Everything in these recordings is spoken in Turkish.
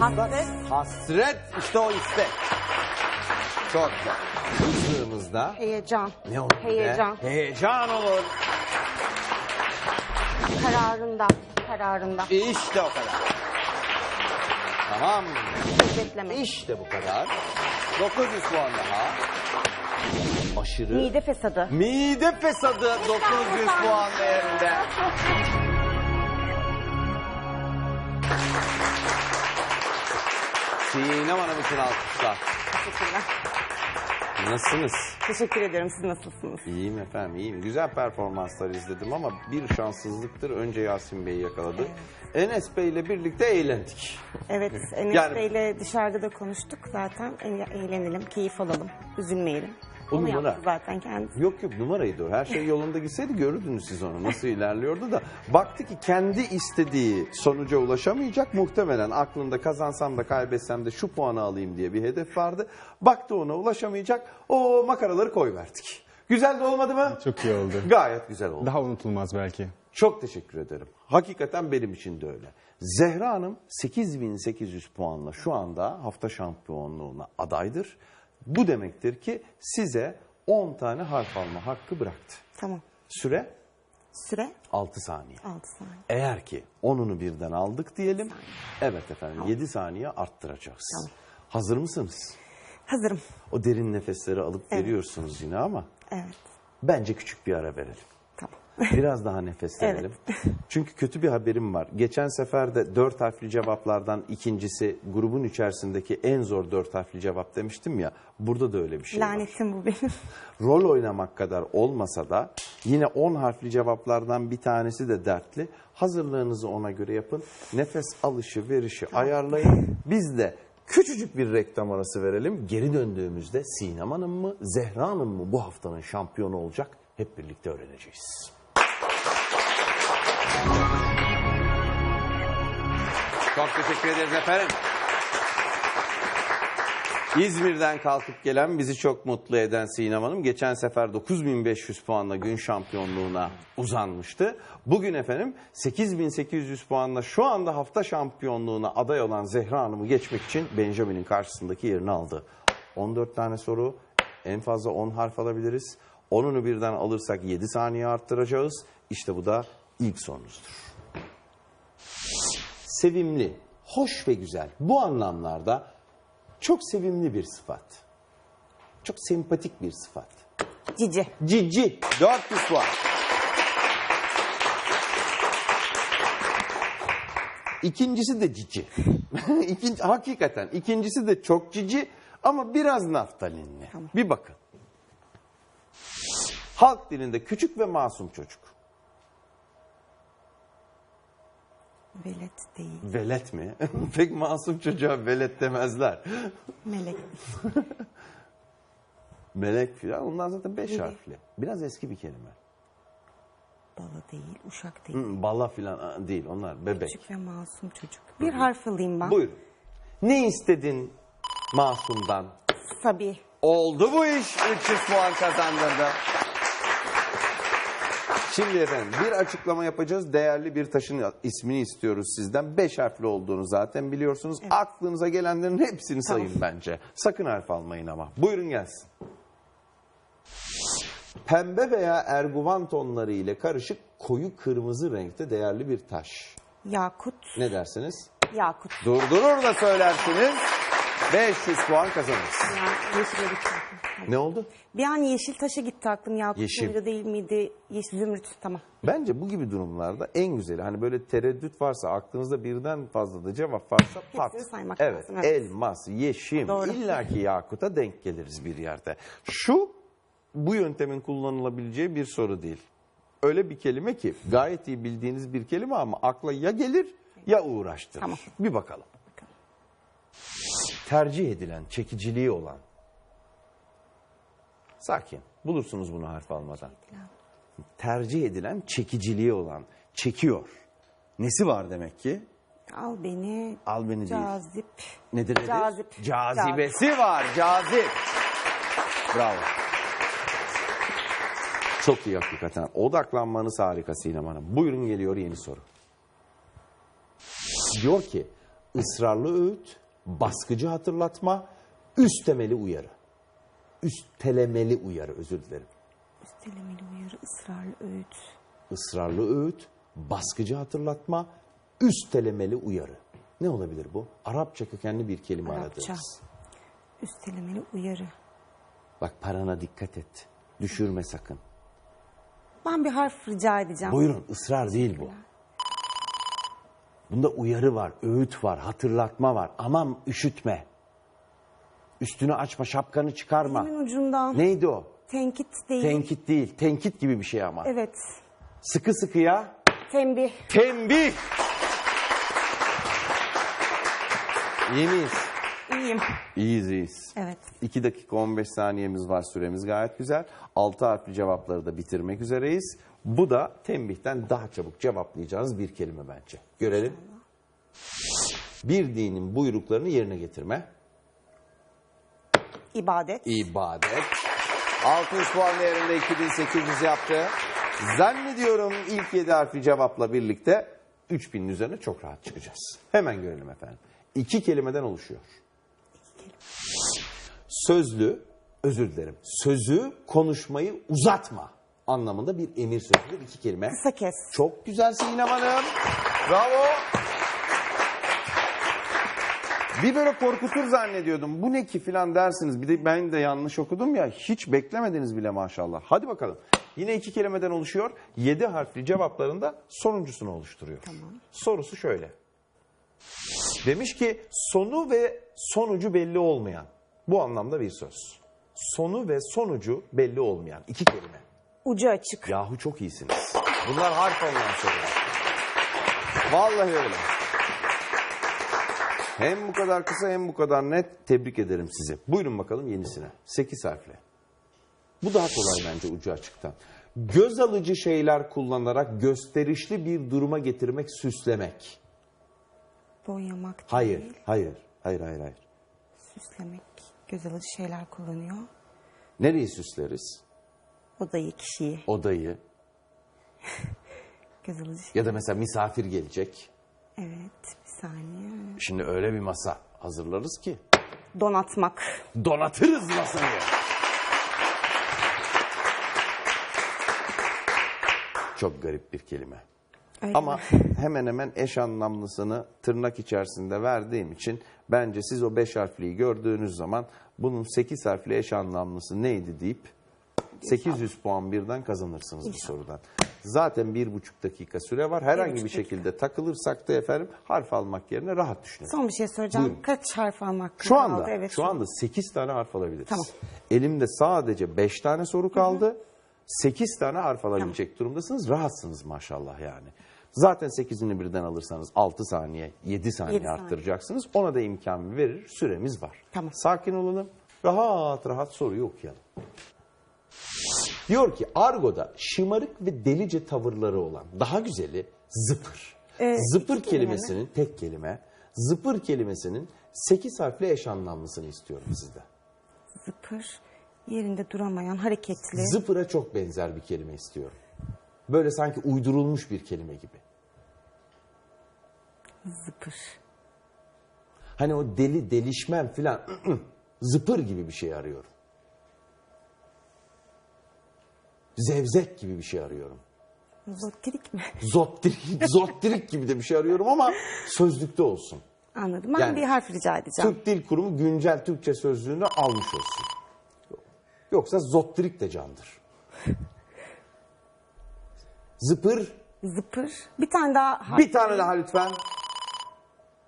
Hasret. Hasret işte o istek. Çok güzel. Hızlığımızda Heyecan. ne olur be? Heyecan. Heyecan olur. Kararında. Kararında. İşte o kadar. Tamam. Özetleme. İşte bu kadar. 900 puan daha. Aşırı. Mide fesadı. Mide fesadı 900 puan değerinde. Sinem Hanım için alkışlar. Teşekkürler. Nasılsınız? Teşekkür ederim. Siz nasılsınız? İyiyim efendim iyiyim. Güzel performanslar izledim ama bir şanssızlıktır. Önce Yasin Bey'i yakaladık. Enes Bey ile birlikte eğlendik. Evet. Enes Yani- Bey'le dışarıda da konuştuk zaten. E- Eğlenelim, keyif alalım, üzülmeyelim. O Onu numara. yaptı zaten kendisi. Yok yok numaraydı o. Her şey yolunda gitseydi görürdünüz siz onu nasıl ilerliyordu da. Baktı ki kendi istediği sonuca ulaşamayacak. Muhtemelen aklında kazansam da kaybetsem de şu puanı alayım diye bir hedef vardı. Baktı ona ulaşamayacak. O makaraları koyverdik. Güzel de olmadı mı? Çok iyi oldu. Gayet güzel oldu. Daha unutulmaz belki. Çok teşekkür ederim. Hakikaten benim için de öyle. Zehra Hanım 8800 puanla şu anda hafta şampiyonluğuna adaydır. Bu demektir ki size 10 tane harf alma hakkı bıraktı. Tamam. Süre Süre 6 saniye. 6 saniye. Eğer ki 10'unu birden aldık diyelim. Evet efendim 7 saniye arttıracağız. Hazır mısınız? Hazırım. O derin nefesleri alıp Evet. veriyorsunuz yine ama Evet. bence küçük bir ara verelim. Tamam. Biraz daha nefeslenelim. Çünkü kötü bir haberim var. Geçen sefer de dört harfli cevaplardan ikincisi grubun içerisindeki en zor dört harfli cevap demiştim ya. Burada da öyle bir şey var. Lanetim bu benim. Rol oynamak kadar olmasa da yine 10 harfli cevaplardan bir tanesi de dertli. Hazırlığınızı ona göre yapın. Nefes alışı verişi ayarlayın. Biz de küçücük bir reklam arası verelim. Geri döndüğümüzde Sinem Hanım mı Zehra Hanım mı bu haftanın şampiyonu olacak? Hep birlikte öğreneceğiz. Çok teşekkür ederiz efendim. İzmir'den kalkıp gelen bizi çok mutlu eden Sinem Hanım geçen sefer 9500 puanla gün şampiyonluğuna uzanmıştı. Bugün efendim 8800 puanla şu anda hafta şampiyonluğuna aday olan Zehra Hanım'ı geçmek için Benjamin'in karşısındaki yerini aldı. 14 tane soru en fazla 10 harf alabiliriz. 10'unu birden alırsak 7 saniye arttıracağız. İşte bu da ilk sorunuzdur sevimli, hoş ve güzel. Bu anlamlarda çok sevimli bir sıfat. Çok sempatik bir sıfat. Cici. Cici, 400 puan. İkincisi de cici. İkinci, hakikaten ikincisi de çok cici ama biraz naftalinli. Bir bakın. Halk dilinde küçük ve masum çocuk. Velet değil. Velet mi? Pek masum çocuğa velet demezler. Melek. Melek filan onlar zaten beş Gibi. harfli. Biraz eski bir kelime. Bala değil. Uşak değil. Hı, Bala filan değil onlar bebek. Küçük ve masum çocuk. Bir harf alayım ben. Buyurun. Ne istedin masumdan? Sabi. Oldu bu iş. 300 puan kazandırdı. Şimdi efendim bir açıklama yapacağız. Değerli bir taşın ismini istiyoruz sizden. Beş harfli olduğunu zaten biliyorsunuz. Aklınıza gelenlerin hepsini Tamam. sayın bence. Sakın harf almayın ama. Buyurun gelsin. Pembe veya erguvan tonları ile karışık koyu kırmızı renkte değerli bir taş. Yakut. Ne dersiniz? Yakut. Durdurur da söylersiniz. 500 puan kazanırsınız. Ya, yeşile gitti. Ne oldu? Bir an yeşil taşa gitti aklım. Yakut Yeşil. muydu değil miydi? Yeşil zümrüt. Tamam. Bence bu gibi durumlarda en güzeli hani böyle tereddüt varsa aklınızda birden fazla da cevap varsa pat. saymak evet, lazım, evet. elmas, yeşim Doğru. illaki yakuta denk geliriz bir yerde. Şu bu yöntemin kullanılabileceği bir soru değil. Öyle bir kelime ki gayet iyi bildiğiniz bir kelime ama akla ya gelir ya uğraştırır. Tamam. Bir bakalım. Tercih edilen, çekiciliği olan. Sakin. Bulursunuz bunu harf almadan tercih edilen çekiciliği olan, çekiyor. Nesi var demek ki? Al beni. Al beni değil. Cazip. Nedir nedir? Cazip. Cazibesi var, cazip. Bravo. Çok iyi hakikaten. Odaklanmanız harika Sinem Hanım. Buyurun geliyor yeni soru. Diyor ki ısrarlı öğüt, baskıcı hatırlatma, üstemeli uyarı. Üstelemeli uyarı özür dilerim. Üstelemeli uyarı, ısrarlı öğüt. Israrlı öğüt, baskıcı hatırlatma, üstelemeli uyarı. Ne olabilir bu? Arapça kökenli bir kelime Arapça. aradınız. Üstelemeli uyarı. Bak parana dikkat et. Düşürme sakın. Ben bir harf rica edeceğim. Buyurun ısrar değil bu. Bunda uyarı var, öğüt var, hatırlatma var. Aman üşütme. Üstünü açma, şapkanı çıkarma. Dilimin ucundan. Neydi o? Tenkit değil. Tenkit değil, tenkit gibi bir şey ama. Evet. Sıkı sıkıya Tembih. tembih. İyi miyiz? İyiyim. İyiyiz, iyiyiz. Evet. 2 dakika 15 saniyemiz var süremiz gayet güzel. 6 harfli cevapları da bitirmek üzereyiz. Bu da tembihten daha çabuk cevaplayacağınız bir kelime bence. Görelim. Bir dinin buyruklarını yerine getirme. İbadet. İbadet. 60 puan değerinde 2800 yaptı. Zannediyorum ilk 7 harfli cevapla birlikte 3000'in üzerine çok rahat çıkacağız. Hemen görelim efendim. İki kelimeden oluşuyor. Sözlü, özür dilerim, sözü, konuşmayı uzatma anlamında bir emir sözüdür. İki kelime. Kısa kes. Çok güzel Sinem Hanım. Bravo. Bir böyle korkutur zannediyordum. Bu ne ki filan dersiniz. Bir de ben de yanlış okudum ya. Hiç beklemediniz bile maşallah. Hadi bakalım. Yine iki kelimeden oluşuyor. Yedi harfli cevaplarında sonuncusunu oluşturuyor. Sorusu şöyle. Demiş ki sonu ve sonucu belli olmayan. Bu anlamda bir söz. Sonu ve sonucu belli olmayan iki kelime. Ucu açık. Yahu çok iyisiniz. Bunlar harf alınan sorular. Vallahi öyle. Hem bu kadar kısa hem bu kadar net. Tebrik ederim sizi. Buyurun bakalım yenisine. 8 harfli. Bu daha kolay bence ucu açıktan. Göz alıcı şeyler kullanarak gösterişli bir duruma getirmek, süslemek. Boyamak değil. Hayır, hayır, hayır, hayır. Süslemek. Göz alıcı şeyler kullanıyor. Nereyi süsleriz? Odayı, kişiyi. Odayı Göz alıcı şey. ya da mesela misafir gelecek. Evet. Bir saniye. Şimdi öyle bir masa hazırlarız ki Donatmak. donatırız masayı. Çok garip bir kelime. Öyle Ama mi? hemen hemen eş anlamlısını tırnak içerisinde verdiğim için bence siz o beş harfliyi gördüğünüz zaman bunun sekiz harfli eş anlamlısı neydi deyip 800 puan birden kazanırsınız bu sorudan. Zaten bir buçuk dakika süre var. Herhangi bir buçuk şekilde takılırsak da efendim harf almak yerine rahat düşünün. Son bir şey soracağım. Buyurun. Kaç harf almak Şu anda kaldı? Evet. şu anda 8 tane harf alabiliriz. Tamam. Elimde sadece 5 tane soru kaldı. 8 tane harf alabilecek durumdasınız. Rahatsınız maşallah yani. Zaten 8'ini birden alırsanız 6 saniye, 7 saniye Yedi saniye. arttıracaksınız. Ona da imkan verir. Süremiz var. Tamam. Sakin olalım. Rahat rahat soruyu okuyalım. Diyor ki argoda şımarık ve delice tavırları olan daha güzeli zıpır. Ee, zıpır iki kelime kelimesinin tek kelime, zıpır kelimesinin 8 harfli eş anlamlısını istiyorum sizden. Zıpır. Yerinde duramayan, hareketli. Zıpıra çok benzer bir kelime istiyorum. Böyle sanki uydurulmuş bir kelime gibi. Zıpır. Hani o deli delişmen filan zıpır gibi bir şey arıyorum. Zevzek gibi bir şey arıyorum. Zotirik mi? Zottirik, zottirik gibi de bir şey arıyorum ama sözlükte olsun. Anladım. Ben Yani- bir harf rica edeceğim. Türk Dil Kurumu güncel Türkçe sözlüğünü almış olsun. Yoksa zottirik de candır. Zıpır, Zıpır. Bir tane daha bir tane daha lütfen.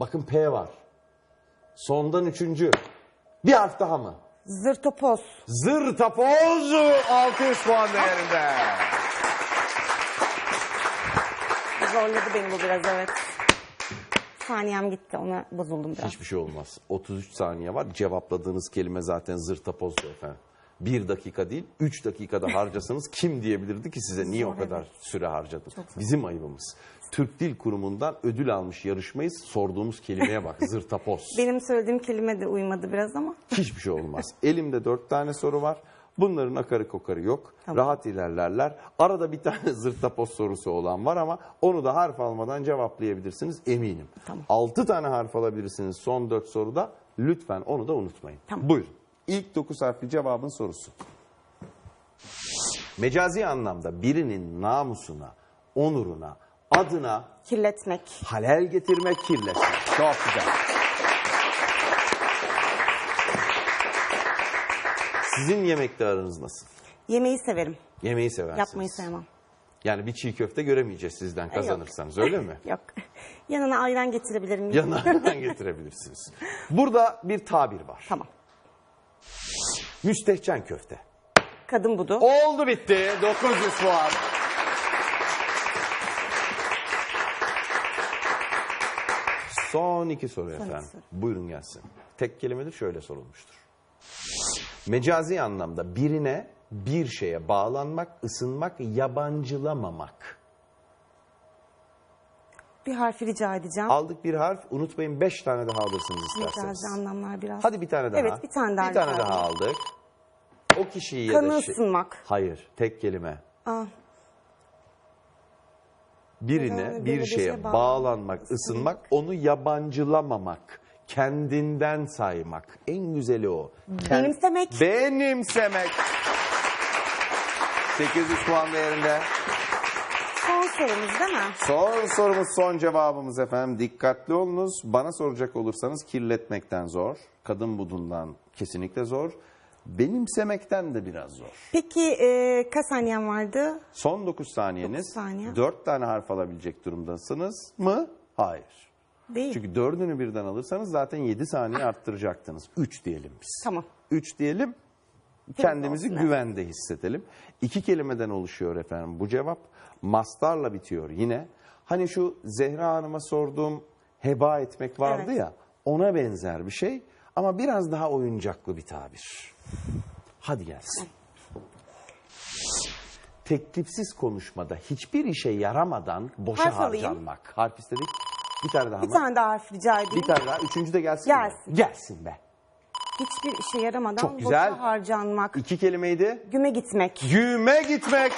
Bakın P var. Sondan üçüncü. Bir harf daha mı? Zırtopoz. Zırtapoz 600 puan değerinde. Zorladı beni bu biraz evet. Saniyem gitti ona bozuldum biraz. Hiçbir şey olmaz. 33 saniye var. Cevapladığınız kelime zaten zırtapozdu efendim. Bir dakika değil, üç dakikada harcasanız kim diyebilirdi ki size niye o kadar süre harcadım? Bizim ayıbımız. Türk Dil Kurumu'ndan ödül almış yarışmayız. Sorduğumuz kelimeye bak, zırtapoz. Benim söylediğim kelime de uymadı biraz ama. Hiçbir şey olmaz. Elimde dört tane soru var. Bunların akarı kokarı yok. Tamam. Rahat ilerlerler. Arada bir tane zırtapos sorusu olan var ama onu da harf almadan cevaplayabilirsiniz eminim. Tamam. 6 tane harf alabilirsiniz son 4 soruda. Lütfen onu da unutmayın. Tamam. Buyurun. İlk 9 harfli cevabın sorusu. Mecazi anlamda birinin namusuna, onuruna, adına Kirletmek. halel getirmek, kirletmek. Çok güzel. Sizin yemekte aranız nasıl? Yemeği severim. Yemeği seversiniz. Yapmayı sevmem. Yani bir çiğ köfte göremeyeceğiz sizden kazanırsanız öyle mi? Yok. Yanına ayran getirebilir miyim? Yanlardan getirebilirsiniz. Burada bir tabir var. Tamam. Müstehcen köfte. Kadın budu. Oldu bitti. 900 puan. Son iki soru iki efendim. soru. Buyurun gelsin. Tek kelimedir şöyle sorulmuştur. Mecazi anlamda birine bir şeye bağlanmak, ısınmak, yabancılamamak. Bir harfi rica edeceğim. Aldık bir harf. Unutmayın beş tane daha alırsınız isterseniz. Mecazi anlamlar biraz. Hadi bir tane daha. Evet bir tane daha. Bir tane daha aldık. O kişiyi ya Kanı şey... ısınmak. Hayır, tek kelime. Aa, Birine bir şeye şeye bağlanmak, bağlanmak, ısınmak, onu yabancılamamak, kendinden saymak. En güzeli o. Kend- Benimsemek. Benimsemek. 800 puan değerinde. Son sorumuz değil mi? Son sorumuz, son cevabımız efendim. Dikkatli olunuz. Bana soracak olursanız kirletmekten zor. Kadın budundan kesinlikle zor. Benimsemekten de biraz zor. Peki e, kaç saniyen vardı? Son 9 saniyeniz. Dokuz saniye. 4 tane harf alabilecek durumdasınız mı? Hayır. Değil. Çünkü dördünü birden alırsanız zaten 7 saniye arttıracaktınız. 3 diyelim biz. Tamam. 3 diyelim. Kendimizi güvende hissedelim. İki kelimeden oluşuyor efendim bu cevap. Mastarla bitiyor yine. Hani şu Zehra Hanım'a sorduğum heba etmek vardı Evet. ya ona benzer bir şey ama biraz daha oyuncaklı bir tabir. Hadi gelsin. Teklifsiz konuşmada hiçbir işe yaramadan boşa Harf alayım. harcanmak. Harf istedik. Bir tane daha Bir mı? tane daha harf rica edeyim. Bir tane daha. Üçüncü de gelsin mi? Gelsin. Gelsin be. Hiçbir işe yaramadan Çok güzel. boşa harcanmak. İki kelimeydi. Güme gitmek. Güme gitmek.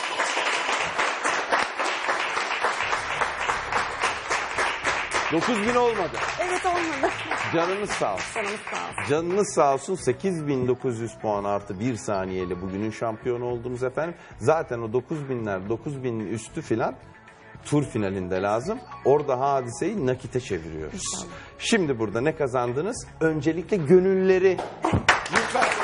Dokuz bin olmadı. Evet olmadı. Canınız sağ olsun. Canımız sağ olsun. Canınız sağ olsun 8900 puan artı 1 saniyeyle bugünün şampiyonu oldunuz efendim. Zaten o 9000'ler 9000'in üstü filan tur finalinde lazım. Orada hadiseyi nakite çeviriyoruz. Şimdi burada ne kazandınız? Öncelikle gönülleri. Lütfen.